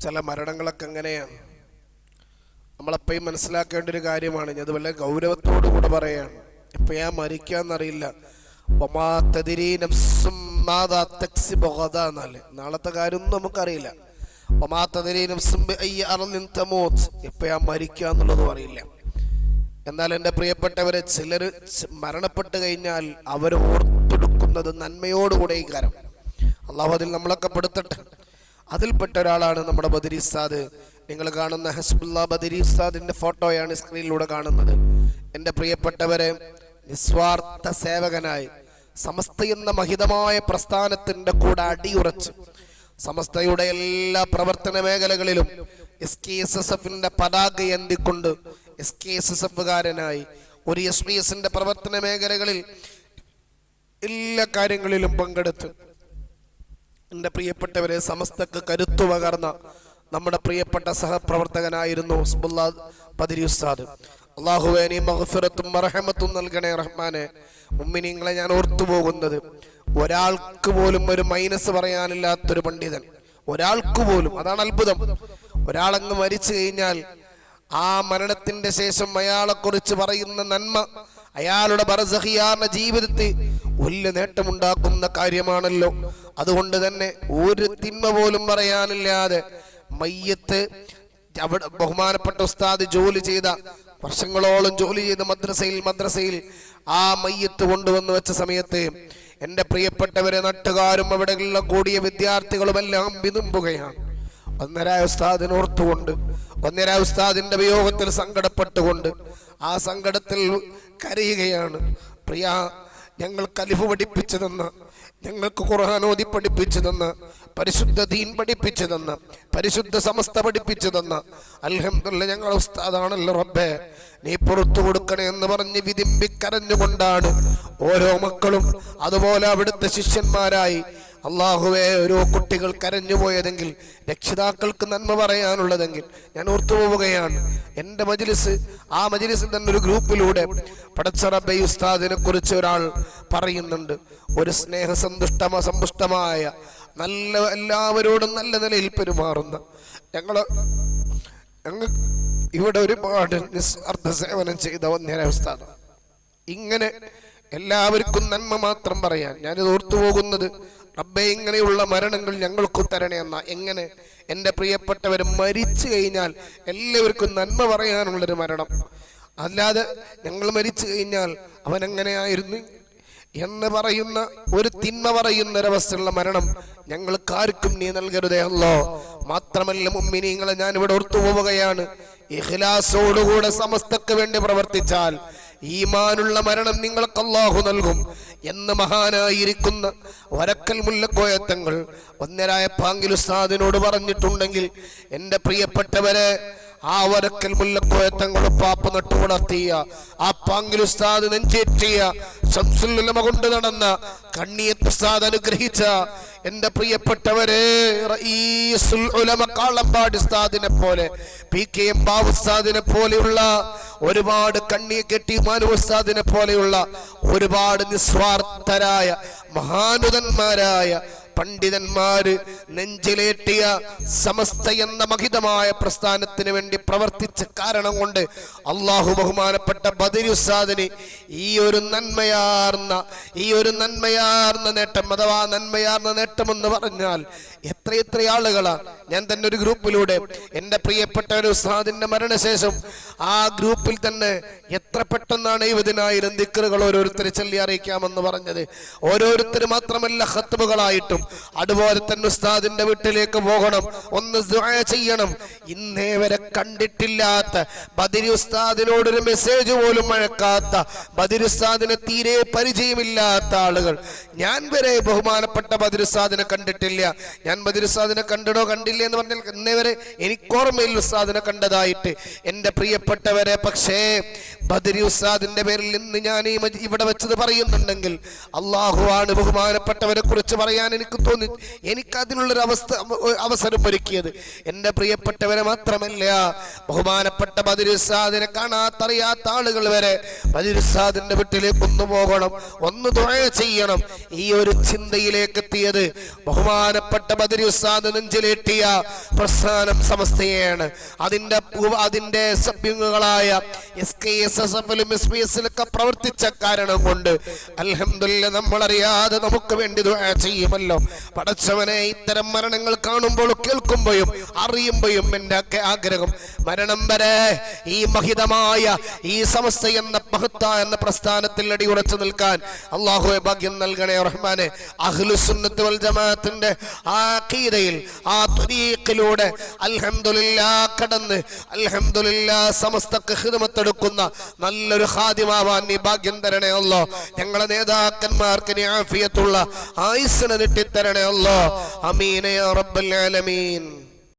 ചില മരണങ്ങളൊക്കെ എങ്ങനെയാണ് നമ്മളെപ്പോഴും മനസ്സിലാക്കേണ്ട ഒരു കാര്യമാണ് ഞാൻ വളരെ ഗൗരവത്തോടു കൂടെ പറയാണ്. ഇപ്പൊ ഞാൻ മരിക്കാന്നറിയില്ല. ഗദാ നാളത്തെ കാര്യമൊന്നും നമുക്കറിയില്ല. ഇപ്പൊ ഞാൻ മരിക്കാന്നുള്ളതും അറിയില്ല. എന്നാൽ എന്റെ പ്രിയപ്പെട്ടവരെ ചിലർ മരണപ്പെട്ട് കഴിഞ്ഞാൽ അവർ ഓർത്തെടുക്കുന്നത് നന്മയോടുകൂടെ ഈ കാരം അള്ളാഹു അതിൽ നമ്മളൊക്കെ പെടുത്തട്ടെ. അതിൽപ്പെട്ട ഒരാളാണ് നമ്മുടെ ബദരി ഉസ്താദ്. നിങ്ങൾ കാണുന്ന ഹസ്ബുല്ല ബദരി ഉസ്താദിന്റെ ഫോട്ടോയാണ് സ്ക്രീനിലൂടെ കാണുന്നത്. എന്റെ പ്രിയപ്പെട്ടവരെ നിസ്വാർത്ഥ സേവകനായി സമസ്ത എന്ന മഹിതമായ പ്രസ്ഥാനത്തിന്റെ കൂടെ അടിയുറച്ച് സമസ്തയുടെ എല്ലാ പ്രവർത്തന മേഖലകളിലും എസ് കെ എസ് എസ് എഫിന്റെ പതാക എന്തിക്കൊണ്ട് എസ് കെ എസ് എസ് എഫുകാരനായി ഒരു എസ് പി എസിന്റെ പ്രവർത്തന മേഖലകളിൽ എല്ലാ കാര്യങ്ങളിലും പങ്കെടുത്ത് എന്റെ പ്രിയപ്പെട്ടവരെ സമസ്തക്ക് കരുത്തു പകർന്ന നമ്മുടെ പ്രിയപ്പെട്ട സഹപ്രവർത്തകനായിരുന്നു ഹസ്ബുല്ലാ പതിരി ഉസ്താദ്. അള്ളാഹുവേ നീ മഹഫിറത്തും നൽകണേ റഹ്മാനെ. ഉമ്മിനിങ്ങളെ ഞാൻ ഓർത്തു പോകുന്നത് ഒരാൾക്ക് പോലും ഒരു മൈനസ് പറയാനില്ലാത്തൊരു പണ്ഡിതൻ. ഒരാൾക്ക് പോലും അതാണ് അത്ഭുതം. ഒരാളങ്ങ് മരിച്ചു കഴിഞ്ഞാൽ ആ മരണത്തിന്റെ ശേഷം അയാളെക്കുറിച്ച് പറയുന്ന നന്മ അയാളുടെ ബറസഹിയാറിന്റെ ജീവിതത്തിൽ വലിയ നേട്ടമുണ്ടാക്കുന്ന കാര്യമാണല്ലോ. അതുകൊണ്ട് തന്നെ ഒരു തിന്മ പോലും പറയാനില്ലാതെ മയ്യത്ത് അവിടെ ബഹുമാനപ്പെട്ട ഉസ്താദ് ജോലി ചെയ്ത വർഷങ്ങളോളം ജോലി ചെയ്ത മദ്രസയിൽ മദ്രസയിൽ ആ മയ്യത്ത് കൊണ്ടുവന്ന് വെച്ച സമയത്ത് എന്റെ പ്രിയപ്പെട്ടവരെ നാട്ടുകാരും അവിടെയുള്ള കൂടിയ വിദ്യാർത്ഥികളുമെല്ലാം വിതുമ്പുകയാണ്. ഒന്നരായ ഉസ്താദിന് ഓർത്തുകൊണ്ട് ഒന്നരായ ഉസ്താദിന്റെ വിയോഗത്തിൽ സങ്കടപ്പെട്ടുകൊണ്ട് ആ സങ്കടത്തിൽ കരയുകയാണ്. പ്രിയ ഞങ്ങൾ കലിഫ് പഠിപ്പിച്ചു തന്ന ഞങ്ങൾക്ക് ഓതി പഠിപ്പിച്ചു തന്ന പരിശുദ്ധ ദീൻ പഠിപ്പിച്ചു തന്ന പരിശുദ്ധ സമസ്ത പഠിപ്പിച്ചു തന്ന അൽഹംദുല്ല ഞങ്ങൾ ഉസ്താദാണല്ലോ റബ്ബേ നീ പുറത്തു കൊടുക്കണേ എന്ന് പറഞ്ഞ് വിതിമ്പിക്കരഞ്ഞുകൊണ്ടാണ് ഓരോ മക്കളും അതുപോലെ അവിടുത്തെ ശിഷ്യന്മാരായി അള്ളാഹുവെ ഓരോ കുട്ടികൾ കരഞ്ഞു പോയതെങ്കിൽ രക്ഷിതാക്കൾക്ക് നന്മ പറയാനുള്ളതെങ്കിൽ ഞാൻ ഓർത്തുപോവുകയാണ് എന്റെ മജ്ലിസ് ആ മജ്ലിസിൽ തന്നെ ഒരു ഗ്രൂപ്പിലൂടെ പടച്ചറബൈ ഉസ്താദിനെ കുറിച്ച് ഒരാൾ പറയുന്നുണ്ട്. ഒരു സ്നേഹസന്തുഷ്ടമ സമ്പുഷ്ടമായ നല്ല എല്ലാവരോടും നല്ല നിലയിൽ പെരുമാറുന്ന. ഞങ്ങൾ ഞങ്ങൾ ഇവിടെ ഒരുപാട് നിസ്വാർത്ഥ സേവനം ചെയ്ത ഉസ്താദ്. ഇങ്ങനെ എല്ലാവർക്കും നന്മ മാത്രം പറയാൻ ഞാനിത് ഓർത്തു പോകുന്നത് റബ്ബെ ഇങ്ങനെയുള്ള മരണങ്ങൾ ഞങ്ങൾക്ക് തരണേ എന്ന എങ്ങനെ? എന്റെ പ്രിയപ്പെട്ടവർ മരിച്ചു കഴിഞ്ഞാൽ എല്ലാവർക്കും നന്മ പറയാനുള്ളൊരു മരണം. അല്ലാതെ ഞങ്ങൾ മരിച്ചു കഴിഞ്ഞാൽ അവൻ എങ്ങനെയായിരുന്നു? എന്ന് പറയുന്ന ഒരു തിന്മ പറയുന്ന ഒരവസ്ഥയുള്ള മരണം ഞങ്ങൾക്ക് ആർക്കും നീ നൽകരുതേ അല്ലോ. മാത്രമല്ല മുമ്മിനിങ്ങളെ ഞാൻ ഇവിടെ ഓർത്തു പോവുകയാണ് ഇഹ്ലാസോടുകൂടെ സമസ്തക്ക് വേണ്ടി പ്രവർത്തിച്ചാൽ ഈമാനുള്ള മരണം നിങ്ങൾക്ക് അള്ളാഹു നൽകും എന്ന് മഹാനായിരിക്കുന്ന വരക്കൽ മുല്ലക്കോയത്തങ്ങൾ ഒന്നരായ പാങ്കിൽ ഉസ്താദിനോട് പറഞ്ഞിട്ടുണ്ടെങ്കിൽ എന്റെ പ്രിയപ്പെട്ടവരെ ആ വരക്കൽ മുല്ലക്കോയത്തങ്ങളും പാപ്പ നട്ടു വളർത്തിയ ആ പാങ്കിൽ ഉസ്താദ് നെഞ്ചേറ്റിയ ശംസുല്ലമ കൊണ്ട് നടന്ന കണ്ണിയത്ത് ഉസ്താദ് അനുഗ്രഹിച്ച എന്റെ പ്രിയപ്പെട്ടവരെ റഈസുൽ ഉലമ കാളമ്പാടി ഉസ്താദിനെ പോലെ പി കെ എം ബാബുസ്താദിനെ പോലെയുള്ള ഒരുപാട് കണ്ണിയെ കെട്ടി മാനുസ്താദിനെ പോലെയുള്ള ഒരുപാട് നിസ്വാർത്ഥരായ മഹാനുതന്മാരായ പണ്ഡിതന്മാര് നെഞ്ചിലേറ്റിയ സമസ്ത എന്ന മഹിതമായ പ്രസ്ഥാനത്തിന് വേണ്ടി പ്രവർത്തിച്ച കാരണം കൊണ്ട് അള്ളാഹു ബഹുമാനപ്പെട്ട ബദരി ഉസ്താദിന് ഈ ഒരു നന്മയാർന്ന ഈ ഒരു നന്മയാർന്ന നേട്ടം അഥവാ നന്മയാർന്ന നേട്ടം എന്ന് പറഞ്ഞാൽ എത്രയെത്ര എത്ര ആളുകളാണ് ഞാൻ തന്നെ ഒരു ഗ്രൂപ്പിലൂടെ എന്റെ പ്രിയപ്പെട്ട ഒരു ഉസ്താദിന്റെ മരണശേഷം ആ ഗ്രൂപ്പിൽ തന്നെ എത്ര പെട്ടെന്നാണ് ഇരുപതിനായിരം ദിക്കറുകൾ ഓരോരുത്തരെ ചൊല്ലി അറിയിക്കാമെന്ന് പറഞ്ഞത്. ഓരോരുത്തർ മാത്രമല്ല ഹത്തുബുകളായിട്ടും അതുപോലെ തന്നെ ഉസ്താദിന്റെ വീട്ടിലേക്ക് പോകണം ഒന്ന് ചെയ്യണം. ഇന്നേ വരെ കണ്ടിട്ടില്ലാത്ത ബദിരി ഉസ്താദിനോടൊരു മെസ്സേജ് പോലും മഴക്കാത്ത ബദിരി ഉസ്താദിനെ തീരെ പരിചയമില്ലാത്ത ആളുകൾ. ഞാൻ വരെ ബഹുമാനപ്പെട്ട ബദിരി കണ്ടിട്ടില്ല. ഞാൻ ബദിരി ഉസ്താദിനെ കണ്ടിടോ കണ്ടില്ല. എന്ന് പറഞ്ഞാൽ ഇന്നേ വരെ എനിക്കോർമ്മയിൽ ഉസ്താദിനെ കണ്ടതായിട്ട്. എന്റെ പ്രിയപ്പെട്ടവരെ പക്ഷേ ബദരി ഉസ്താദിന്റെ പേരിൽ ഇന്ന് ഞാൻ ഈ ഇവിടെ വെച്ചത് പറയുന്നുണ്ടെങ്കിൽ അള്ളാഹുവാണ് ബഹുമാനപ്പെട്ടവരെ കുറിച്ച് പറയാൻ എനിക്ക് തോന്നി എനിക്ക് അതിനുള്ളൊരു അവസ്ഥ അവസരം ഒരുക്കിയത്. എന്റെ പ്രിയപ്പെട്ടവരെ മാത്രമല്ല ബഹുമാനപ്പെട്ട ബദരി ഉസ്താദിനെ കാണാത്തറിയാത്ത ആളുകൾ വരെ ബദരി ഉസ്താദിന്റെ വീട്ടിലേക്ക് ഒന്ന് പോകണം ഒന്ന് തുഴ ചെയ്യണം. ഈ ഒരു ചിന്തയിലേക്ക് എത്തിയത് ബഹുമാനപ്പെട്ട ബദരി ഉസ്താദ് നെഞ്ചിലേറ്റിയ പ്രസ്ഥാനം സമസ്തയാണ്. അതിന്റെ അതിന്റെ സഭ്യങ്ങളായ എസ് കെ എസ് എസ് എഫിലും എസ് പി എസിലൊക്കെ പ്രവർത്തിച്ച കാരണം കൊണ്ട് നമ്മൾ നമ്മളറിയാതെ നമുക്ക് വേണ്ടി ചെയ്യുമല്ലോ. പടച്ചവനെ ഇത്തരം മരണങ്ങൾ കാണുമ്പോൾ കേൾക്കുമ്പോഴും അറിയുമ്പോഴും എന്റെ ഒക്കെ ആഗ്രഹം മരണം വരെ ഈ മഹിതമായ ഈ സമസ്ത എന്ന മഹത്ത എന്ന പ്രസ്ഥാനത്തിൽ അടിയുറച്ചു നിൽക്കാൻ അള്ളാഹുവെ ഭാഗ്യം നൽകണേ റഹ്മാനെ. അഹ്ലുസുന്നത്ത് വൽ ജമാഅത്തിന്റെ ആ കീതയിൽ ആ ത്വരീഖിലൂടെ അൽഹംദുലില്ലാ കടന്ന് അൽഹംദുലില്ലാ സമസ്തക്ക് ഹിദമത്തെടുക്കുന്ന നല്ലൊരു ഹാദിമാവാൻ നീ ഭാഗ്യം തരണേ അല്ലോ ഞങ്ങളെ നേതാക്കന്മാർക്ക് നീ ആഫിയത്തുള്ള ആയുസ്സിനെ നീട്ടിത്തരണേ അല്ലോ അമീനയ റബ്ബൽ ആലമീൻ.